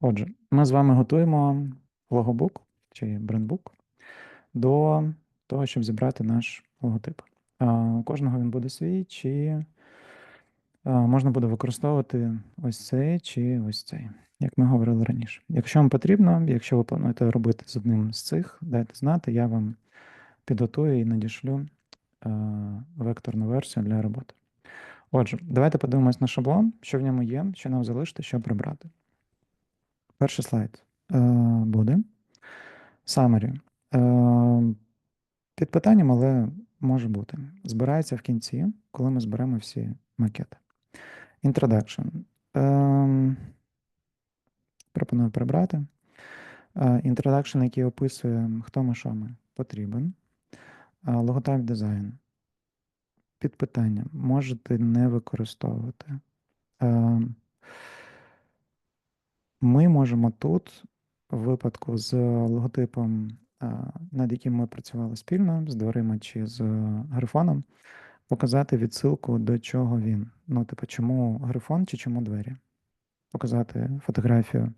Отже, ми з вами готуємо логобук чи брендбук до того, щоб зібрати наш логотип. У кожного він буде свій, чи можна буде використовувати ось цей чи ось цей, як ми говорили раніше. Якщо вам потрібно, якщо ви плануєте робити з одним з цих, дайте знати, я вам підготую і надішлю векторну версію для роботи. Отже, давайте подивимось на шаблон, що в ньому є, що нам залишити, що прибрати. Перший слайд е, буде. Е, Під питанням, але може бути. Збирається в кінці, коли ми зберемо всі макети. Introduction. Е, Пропоную прибрати. Е, Introduction, який описує, хто ми, що ми, потрібен. Е, Логотайп дизайн. Під питанням. Можете не використовувати. Е, Ми можемо тут, в випадку з логотипом, над яким ми працювали спільно, з дверима чи з грифоном, показати відсилку, до чого він. Ну, типу, чому грифон чи чому двері. Показати фотографію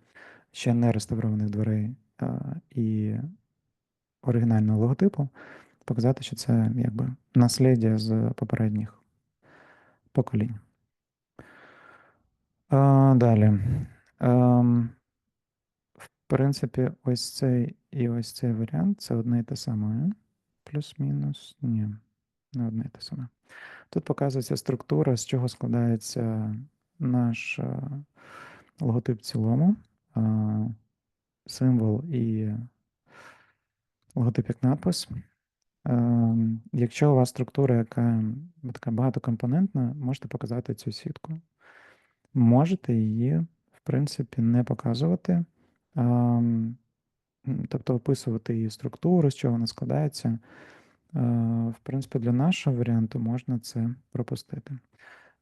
ще не реставрованих дверей а, і оригінального логотипу, показати, що це якби наслідя з попередніх поколінь. А, Далі. Ем, В принципі, ось цей і ось цей варіант це одне і те саме. Плюс-мінус. Ні, не одне і те саме. Тут показується структура, з чого складається наш логотип в цілому, символ і логотип як надпис. Е, Якщо у вас структура, яка така багатокомпонентна, можете показати цю сітку. Можете її, принципі, не показувати. Тобто описувати її структуру, з чого вона складається. Е, В принципі, для нашого варіанту можна це пропустити.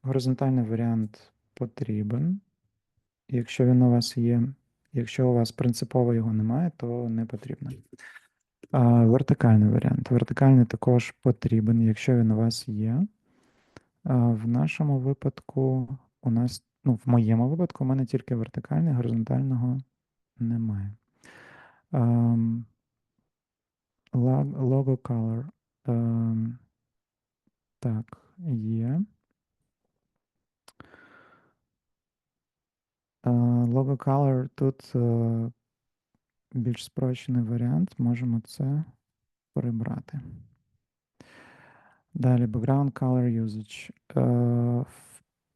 Горизонтальний варіант потрібен. Якщо він у вас є, якщо у вас принципово його немає, то не потрібно. А, Вертикальний варіант. Вертикальний також потрібен, якщо він у вас є. А, В нашому випадку у нас, ну, в моєму випадку, у мене тільки вертикальний, горизонтального немає. Um, logo color. Um, так, є. Uh, logo color тут uh, більш спрощений варіант. Можемо це прибрати. Далі background color usage. Uh, в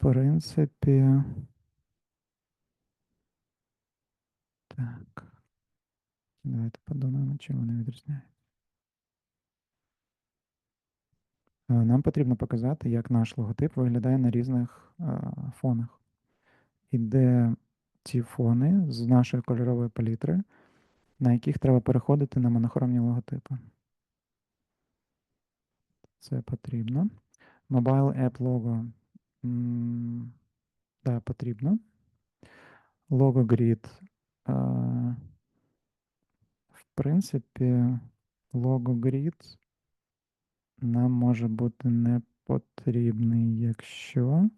принципі. Так. Давайте подумаємо, чим вони відрізняються. Нам потрібно показати, як наш логотип виглядає на різних фонах. І де ті фони з нашої кольорової палітри, на яких треба переходити на монохромні логотипи. Це потрібно. Mobile App Logo. Да, потрібно. Grid. В принципі, grid нам може бути не потрібний, якщо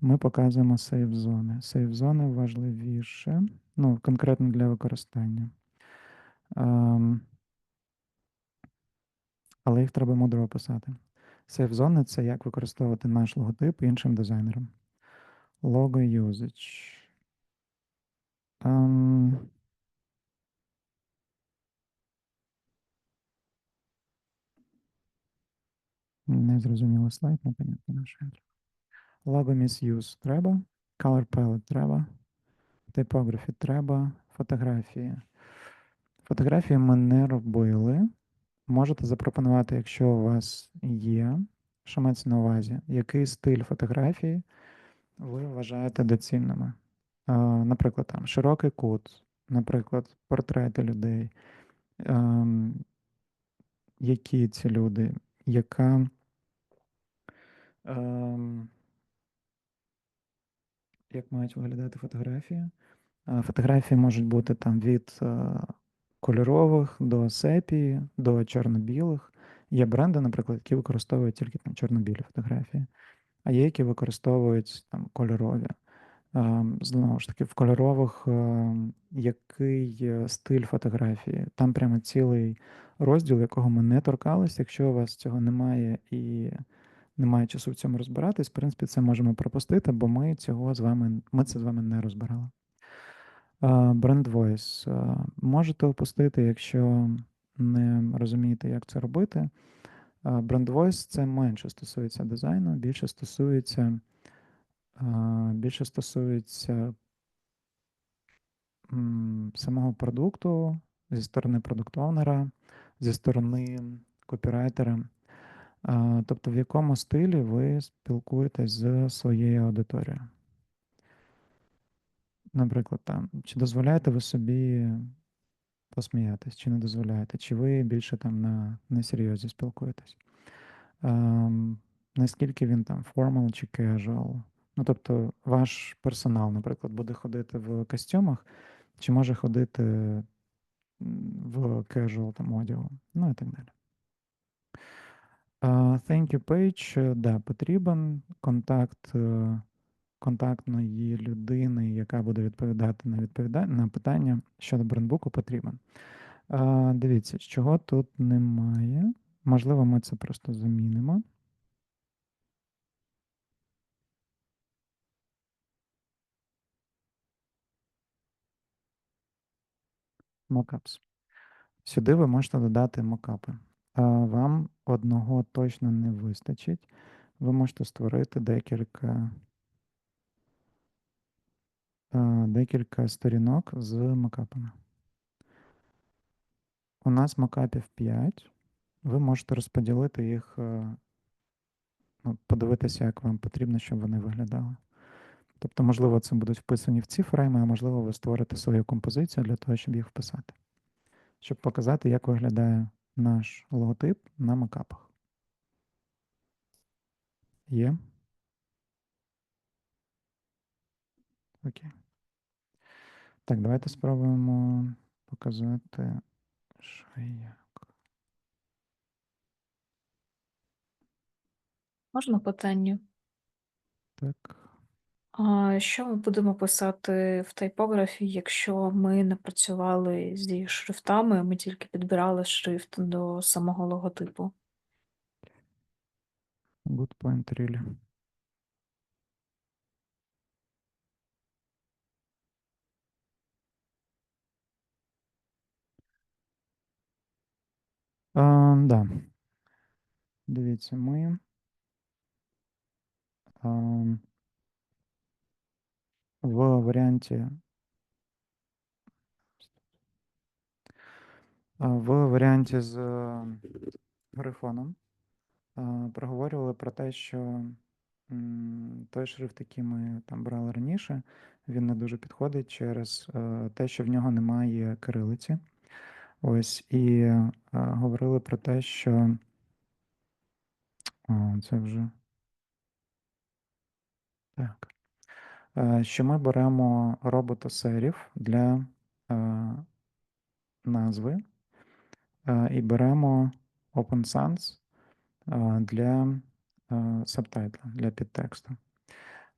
ми показуємо сейф зони. Сейф зони важливіше, ну, конкретно для використання. Але їх треба мудро описати. Сейф зони це як використовувати наш логотип іншим дизайнерам. Logo usage. Um, Незрозумілий слайд, непонятно наш enter. Logo misuse треба, color palette треба, typography треба, фотографії. Фотографії ми не робили. Можете запропонувати, якщо у вас є, що мається на увазі, який стиль фотографії ви вважаєте доцільними. Наприклад, там широкий кут, наприклад, портрети людей. Ем, які ці люди, яка Ем, Як мають виглядати фотографії? Фотографії можуть бути там від е, кольорових до сепії, до чорно-білих. Є бренди, наприклад, які використовують тільки там чорно-білі фотографії, а є, які використовують там кольорові. Ем, Знову ж таки, в кольорових, ем, який стиль фотографії. Там прямо цілий розділ, якого ми не торкалися. Якщо у вас цього немає і немає часу в цьому розбиратись, в принципі, це можемо пропустити, бо ми цього з вами, ми це з вами не розбирали. Бренд Voice. Можете опустити, якщо не розумієте, як це робити. Бренд Voice це менше стосується дизайну, більше стосується більше стосується самого продукту зі сторони продукт-оунера, зі сторони копірайтера. Тобто, в якому стилі ви спілкуєтесь з своєю аудиторією. Наприклад, там, чи дозволяєте ви собі посміятись, чи не дозволяєте, чи ви більше там на несерйозі спілкуєтесь? Ем, Наскільки він там формал чи casual? Ну, тобто, ваш персонал, наприклад, буде ходити в костюмах, чи може ходити в casual там одягу, ну і так далі. Uh, thank you page, да, потрібен контакт uh, контактної людини, яка буде відповідати на відповіда... на питання щодо брендбуку, потрібен. Uh, дивіться, чого тут немає. Можливо, ми це просто замінимо. Mockups. Сюди ви можете додати мокапи. Вам одного точно не вистачить. Ви можете створити декілька декілька сторінок з мокапами. У нас мокапів 5. Ви можете розподілити їх, ну, подивитися, як вам потрібно, щоб вони виглядали. Тобто, можливо, це будуть вписані в ці фрейми, а можливо, ви створите свою композицію для того, щоб їх вписати. Щоб показати, як виглядає наш логотип на макапах. Є? Окей. Так, давайте спробуємо показати, що і як. Можна питання? Так. А що ми будемо писати в тайпографі, якщо ми не працювали зі шрифтами, ми тільки підбирали шрифт до самого логотипу? Good point, really. А, да. Дивіться, ми. А, в варіанті. В варіанті з грифоном проговорювали про те, що той шрифт, який ми там брали раніше, він не дуже підходить через е, те, що в нього немає кирилиці. Ось і е, говорили про те, що О, це вже так. Е, що ми беремо роботосерів для назви і беремо open OpenSans для сабтайтла, для підтексту.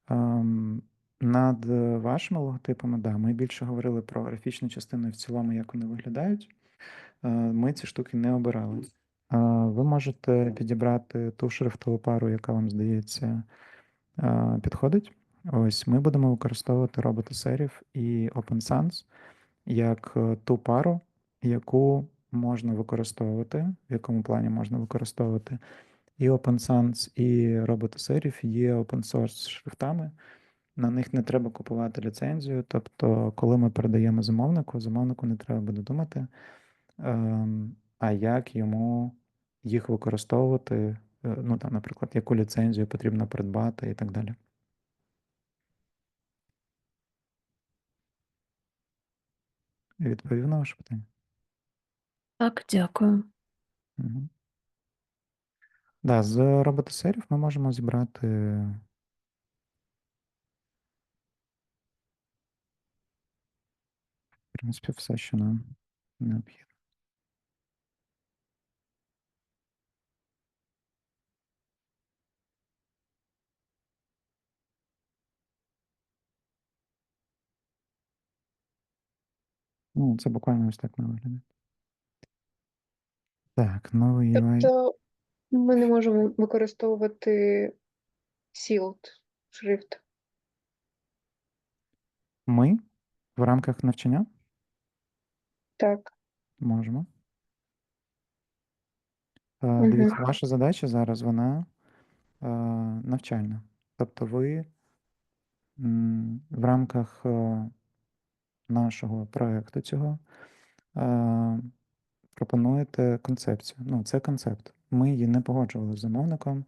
Ем, над вашими логотипами, да, ми більше говорили про графічну частину і в цілому, як вони виглядають. Е, ми ці штуки не обирали. Е, ви можете підібрати ту шрифтову пару, яка вам здається е, підходить. Ось ми будемо використовувати роботи серів і OpenSans як ту пару, яку можна використовувати, в якому плані можна використовувати і OpenSans, і роботосерів є open source шрифтами. На них не треба купувати ліцензію. Тобто, коли ми передаємо замовнику, замовнику не треба буде думати, а як йому їх використовувати, е, ну там, наприклад, яку ліцензію потрібно придбати і так далі. Відповів на ваше питання? Так, дякую. Угу. Да, з роботосерів ми можемо зібрати. В принципі, все, що нам необхідно. Ну, це буквально ось так має виглядати. Так, новий UI. Тобто ми не можемо використовувати sealed шрифт. Ми в рамках навчання Так. можемо. Е, Мгм. Дивіться, ваша задача зараз вона е, навчальна. Тобто ви м, в рамках е, нашого проекту цього пропонуєте концепцію. Ну, це концепт. Ми її не погоджували з замовником,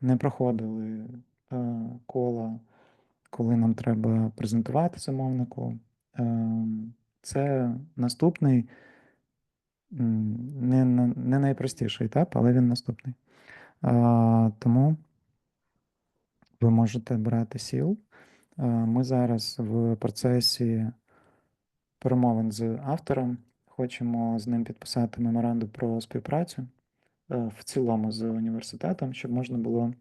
не проходили кола, коли нам треба презентувати замовнику. Е, Це наступний, не, не найпростіший етап, але він наступний. Тому ви можете брати сіл. Ми зараз в процесі перемовин з автором. Хочемо з ним підписати меморандум про співпрацю е, в цілому з університетом, щоб можна було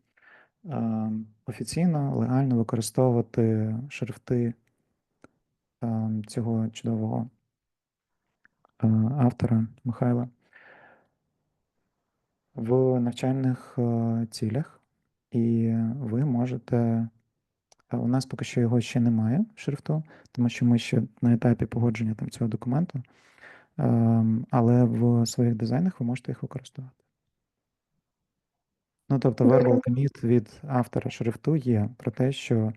е, офіційно, легально використовувати шрифти е, цього чудового автора Михайла в навчальних цілях, і ви можете. У нас поки що його ще немає шрифту, тому що ми ще на етапі погодження там цього документу. Ем, Але в своїх дизайнах ви можете їх використовувати. Ну, тобто, verbal Добре. commit від автора шрифту є про те, що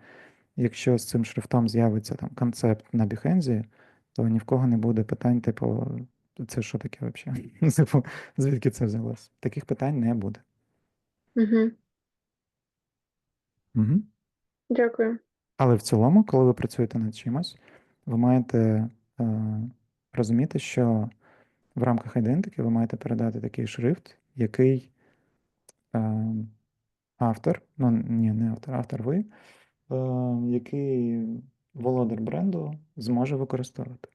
якщо з цим шрифтом з'явиться там концепт на Behance, то ні в кого не буде питань, типу, це що таке взагалі? Типу, звідки це взялось? Таких питань не буде. Угу. Угу. Дякую. Але в цілому, коли ви працюєте над чимось, ви маєте е, розуміти, що в рамках ідентики ви маєте передати такий шрифт, який е, автор, ну ні, не автор, автор ви, е, який володар бренду зможе використовувати.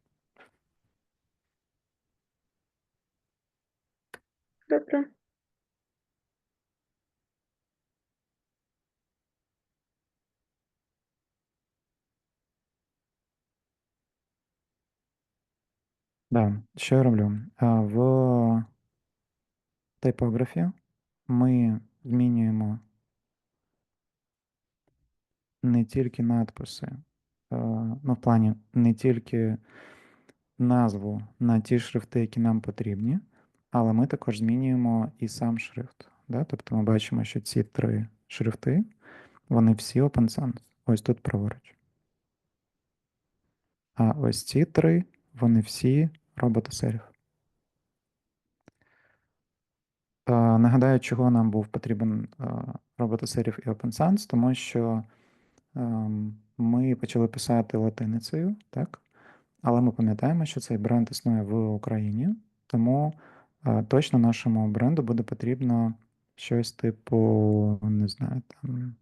Добре. Да, що я роблю? В типографі ми змінюємо не тільки надписи, ну, в плані не тільки назву на ті шрифти, які нам потрібні, але ми також змінюємо і сам шрифт. Да? Тобто ми бачимо, що ці три шрифти, вони всі open sans. Ось тут праворуч. А ось ці три, вони всі роботосерів. Е, Нагадаю, чого нам був потрібен роботосерів і Open Sans, тому що ем, ми почали писати латиницею, так? Але ми пам'ятаємо, що цей бренд існує в Україні, тому е, точно нашому бренду буде потрібно щось типу, не знаю, там.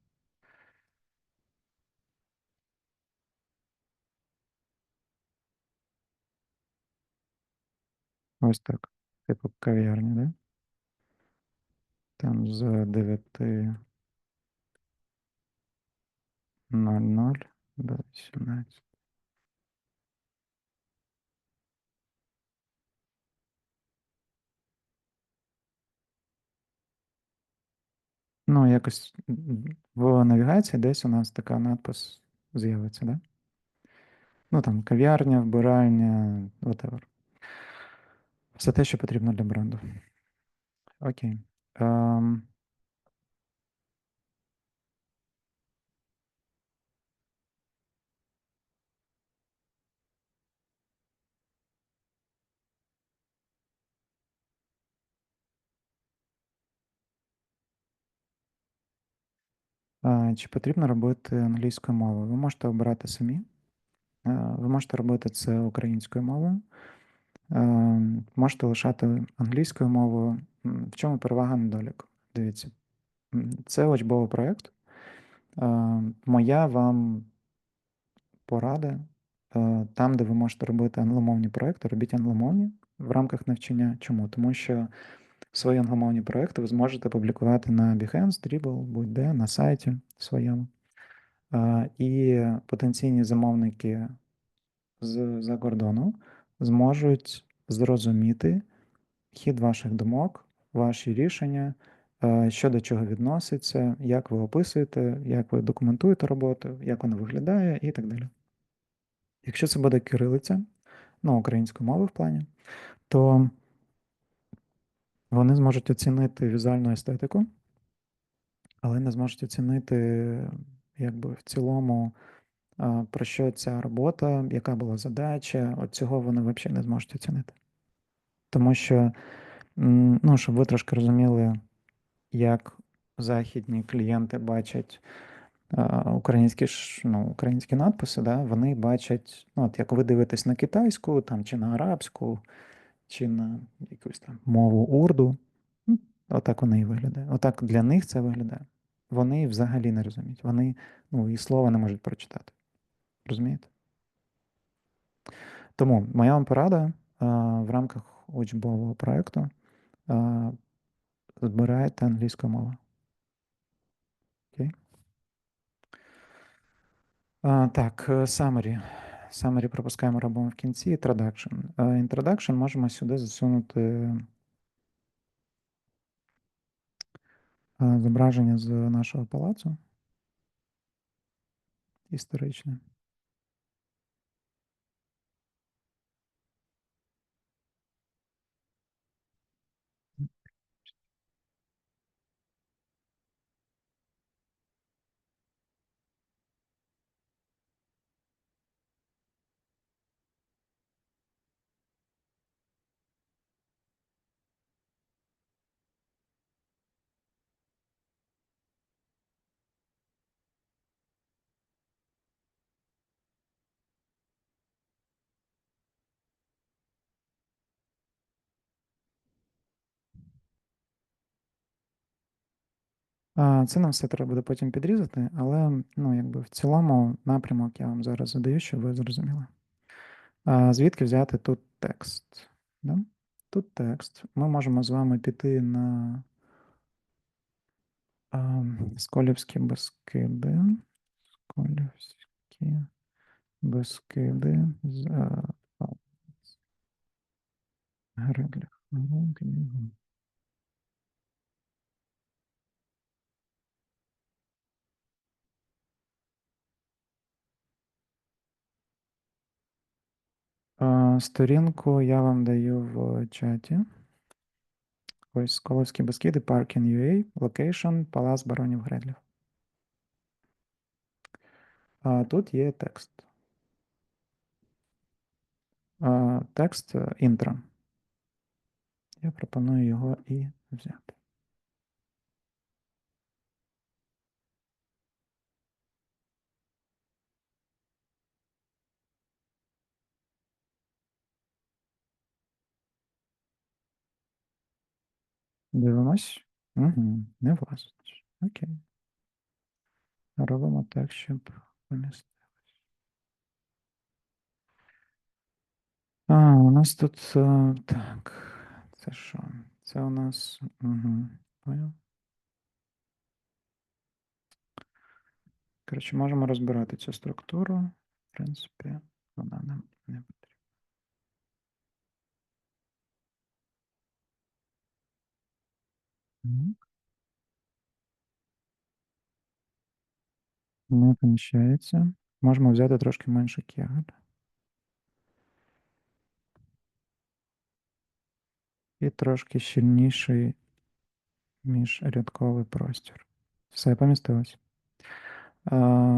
Ось так. Типу кав'ярня, да? Там з 9.00 до 18. Ну, якось в навігації десь у нас така надпис з'явиться, да? Ну, там кав'ярня, вбиральня, whatever. Все те, що потрібно для бренду. Окей. А, Чи потрібно робити англійською мовою? Ви можете обирати самі. Е, Ви можете робити це українською мовою. Е, Можете лишати англійською мовою. В чому перевага недолік? Дивіться, це учбовий проєкт. Е, Моя вам порада. е, Там, де ви можете робити англомовні проекти, робіть англомовні в рамках навчання. Чому? Тому що свої англомовні проекти ви зможете публікувати на Behance, Dribble, будь-де, на сайті своєму. Е, І потенційні замовники з-за кордону зможуть зрозуміти хід ваших думок, ваші рішення, е, що до чого відноситься, як ви описуєте, як ви документуєте роботу, як вона виглядає і так далі. Якщо це буде кирилиця, ну, української мови в плані, то вони зможуть оцінити візуальну естетику, але не зможуть оцінити, якби в цілому, про що ця робота, яка була задача, от цього вони взагалі не зможуть оцінити. Тому що, ну, щоб ви трошки розуміли, як західні клієнти бачать українські ну, українські надписи, да, вони бачать, ну, от як ви дивитесь на китайську там, чи на арабську, чи на якусь там мову урду. Отак воно і виглядає. Отак для них це виглядає. Вони взагалі не розуміють. Вони ну, і слова не можуть прочитати. Розумієте? Тому моя вам порада а, в рамках учбового проєкту а, збирайте англійську мову. Окей? А, так, е, summary. Summary пропускаємо, робимо в кінці. Introduction. Е, Introduction можемо сюди засунути е, зображення з нашого палацу. Історичне. Це нам все треба буде потім підрізати, але ну, якби в цілому напрямок я вам зараз задаю, щоб ви зрозуміли. Звідки взяти тут текст? Да? Тут текст. Ми можемо з вами піти на Сколівські Бескиди. Сколівські Бескиди з Сторінку я вам даю в чаті. Ось Сколовські Бескиди, Parking UA, Location, Палац Баронів Гредлів. А тут є текст. А, Текст е, інтро. Я пропоную його і взяти. Дивимось. Угу, не влазить. Окей. Робимо так, щоб помістилось. А, у нас тут е, так. Це що? Це у нас. Угу. Понял? Коротше, можемо розбирати цю структуру. В принципі, вона нам не потрібна. Не поміщається. Можемо взяти трошки менше кегель. І трошки щільніший міжрядковий простір. Все помістилось.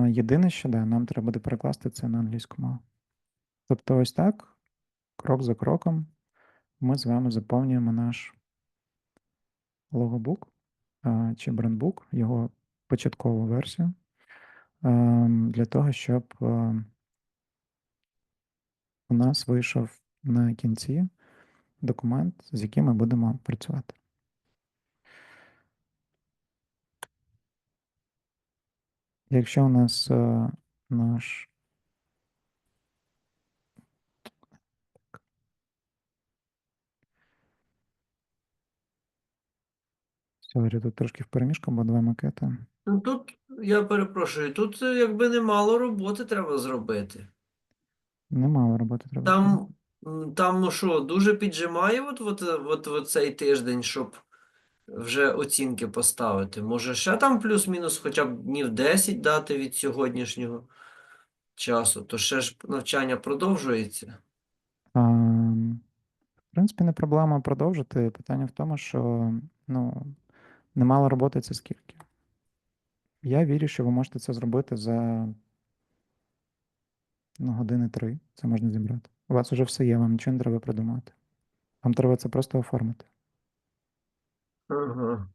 Єдине, що да, нам треба буде перекласти це на англійську мову. Тобто, ось так, крок за кроком, ми з вами заповнюємо наш логобук чи брендбук, його початкову версію, для того, щоб у нас вийшов на кінці документ, з яким ми будемо працювати. Якщо у нас е, наш Сорі, тут трошки в переміжку, бо два макети. Ну тут, я перепрошую, тут е, якби немало роботи треба зробити. Немало роботи треба. Там зробити. Там ну що, дуже піджимає от, от, от, от цей тиждень, щоб вже оцінки поставити. Може, ще там плюс-мінус хоча б днів 10 дати від сьогоднішнього часу, то ще ж навчання продовжується. А, в принципі, не проблема продовжити. Питання в тому, що ну, немало роботи це скільки. Я вірю, що ви можете це зробити за ну, години три. Це можна зібрати. У вас вже все є, вам нічого не треба придумати. Вам треба це просто оформити. Ага.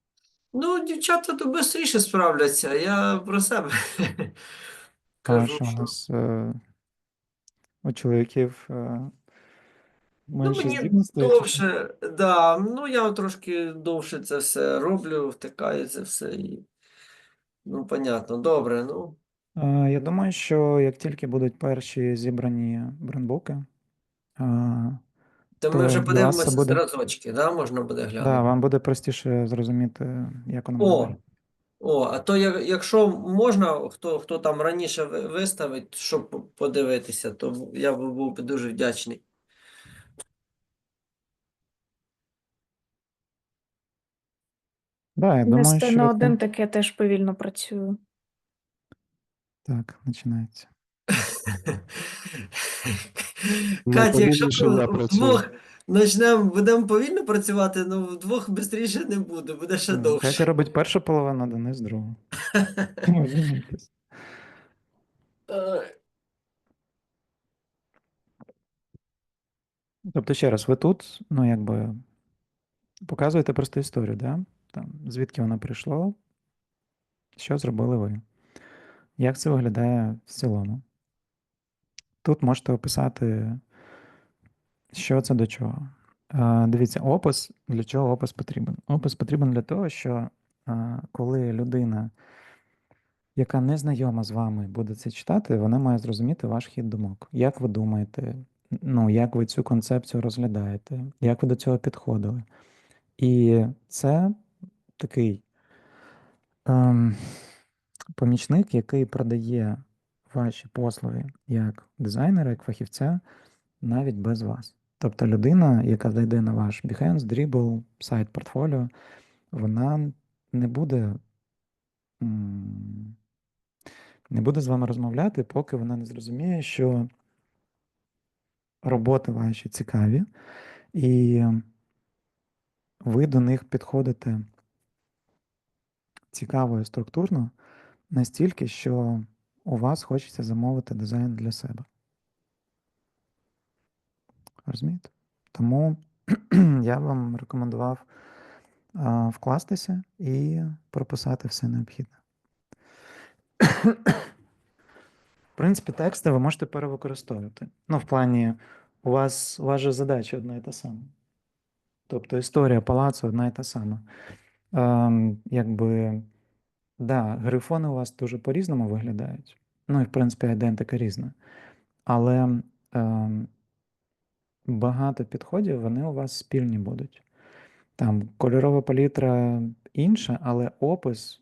Ну, дівчата то швидше справляться, я про себе кажу, що у нас е, у чоловіків е, ну, менше мені здібностей? чи що? довше, да, ну я трошки довше це все роблю, втикаю це все і. Ну, понятно, добре, ну. Е, Я думаю, що як тільки будуть перші зібрані брендбуки, е, То ми то вже для вас це подивимося буде, зразочки, да? Можна буде да, глянути. вам буде простіше зрозуміти, як воно буде О, о, а то я- якщо можна, хто, хто там раніше ви- виставить, щоб по- подивитися, то я б був би дуже вдячний. Да, я На думаю, сцену що один це... таке теж повільно працюю. Так, починається. Катя, якщо повільніше ми вдвох почнемо, будемо повільно працювати, ну вдвох швидше не буде, буде ще Ну, Катя робить першу половину, Денис другу. Тому змінюйтесь. Е, Тобто, ще раз, ви тут, ну, якби, показуєте просто історію, да? Там, звідки воно прийшло, що зробили ви. Як це виглядає в цілому? Тут можете описати, що це до чого. Дивіться, опис, для чого опис потрібен? Опис потрібен для того, що коли людина, яка не знайома з вами, буде це читати, вона має зрозуміти ваш хід думок. Як ви думаєте, ну, як ви цю концепцію розглядаєте, як ви до цього підходили. І це такий ем, помічник, який продає ваші послуги як дизайнера, як фахівця, навіть без вас. Тобто людина, яка зайде на ваш Behance, Dribble, сайт портфоліо, вона не буде, не буде з вами розмовляти, поки вона не зрозуміє, що роботи ваші цікаві, і ви до них підходите цікаво і структурно настільки, що у вас хочеться замовити дизайн для себе. Розумієте? Тому я вам рекомендував а, вкластися і прописати все необхідне. В принципі, тексти ви можете перевикористовувати. Ну, в плані, у вас, у вас же задача одна і та сама. Тобто історія палацу одна і та сама. Ем, якби, да, грифони у вас дуже по-різному виглядають. Ну, і в принципі, ідентика різна. Але ем, багато підходів вони у вас спільні будуть. Там кольорова палітра інша, але опис.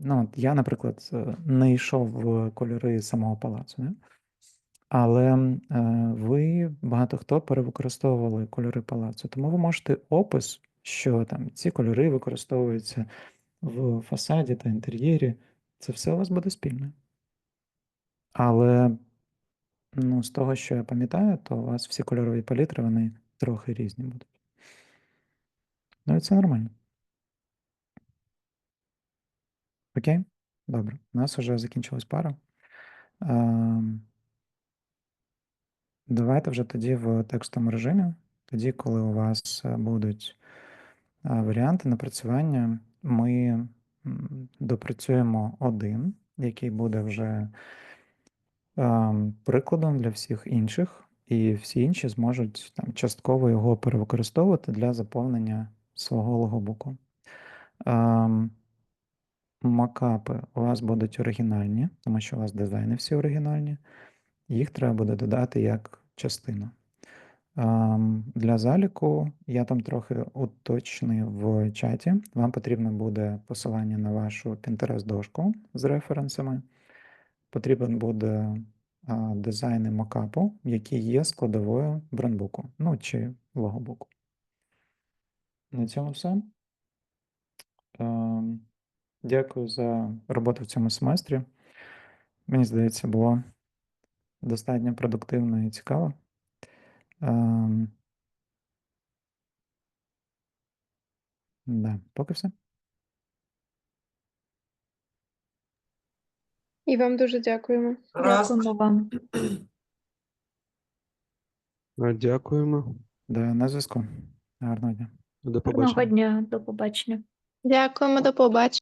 Ну, от я, наприклад, е, не йшов в кольори самого палацу, не? але е, ви багато хто перевикористовували кольори палацу. Тому ви можете опис, що там ці кольори використовуються в фасаді та інтер'єрі. Це все у вас буде спільне. Але ну, з того, що я пам'ятаю, то у вас всі кольорові палітри, вони трохи різні будуть. Ну і це нормально. Окей? Добре. У нас вже закінчилась пара. Ем, Давайте вже тоді в текстовому режимі, тоді, коли у вас е, будуть варіанти напрацювання, ми допрацюємо один, який буде вже ем, прикладом для всіх інших, і всі інші зможуть там частково його перевикористовувати для заповнення свого логобуку. Ем, Макапи у вас будуть оригінальні, тому що у вас дизайни всі оригінальні. Їх треба буде додати як частину. Для заліку я там трохи уточнив в чаті. Вам потрібно буде посилання на вашу Pinterest-дошку з референсами. Потрібен буде дизайни мокапу, які є складовою брендбуку, ну чи логобуку. На цьому все. Дякую за роботу в цьому семестрі. Мені здається, було достатньо продуктивно і цікаво. Ем, Да, поки все. І вам дуже дякуємо. Раз. Дякуємо вам. Дякуємо. Да, на зв'язку. Гарного дня. До Гарного побачення. дня, до побачення. Дякуємо, до побачення.